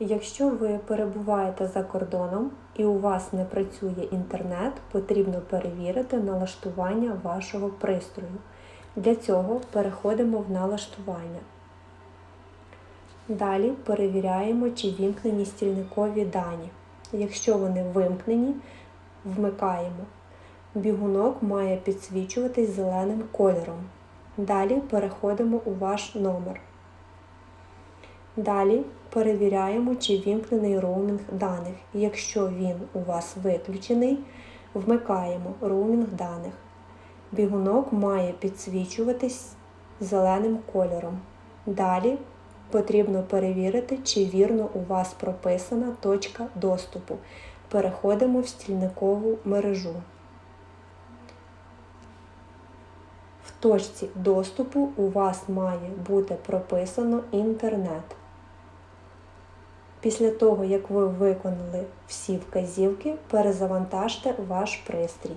Якщо ви перебуваєте за кордоном і у вас не працює інтернет, потрібно перевірити налаштування вашого пристрою. Для цього переходимо в налаштування. Далі перевіряємо, чи вімкнені стільникові дані. Якщо вони вимкнені, вмикаємо. Бігунок має підсвічуватись зеленим кольором. Далі переходимо у ваш номер. Далі перевіряємо, чи вімкнений роумінг даних. Якщо він у вас виключений, вмикаємо роумінг даних. Бігунок має підсвічуватись зеленим кольором. Далі потрібно перевірити, чи вірно у вас прописана точка доступу. Переходимо в стільникову мережу. В точці доступу у вас має бути прописано інтернет. Після того, як ви виконали всі вказівки, перезавантажте ваш пристрій.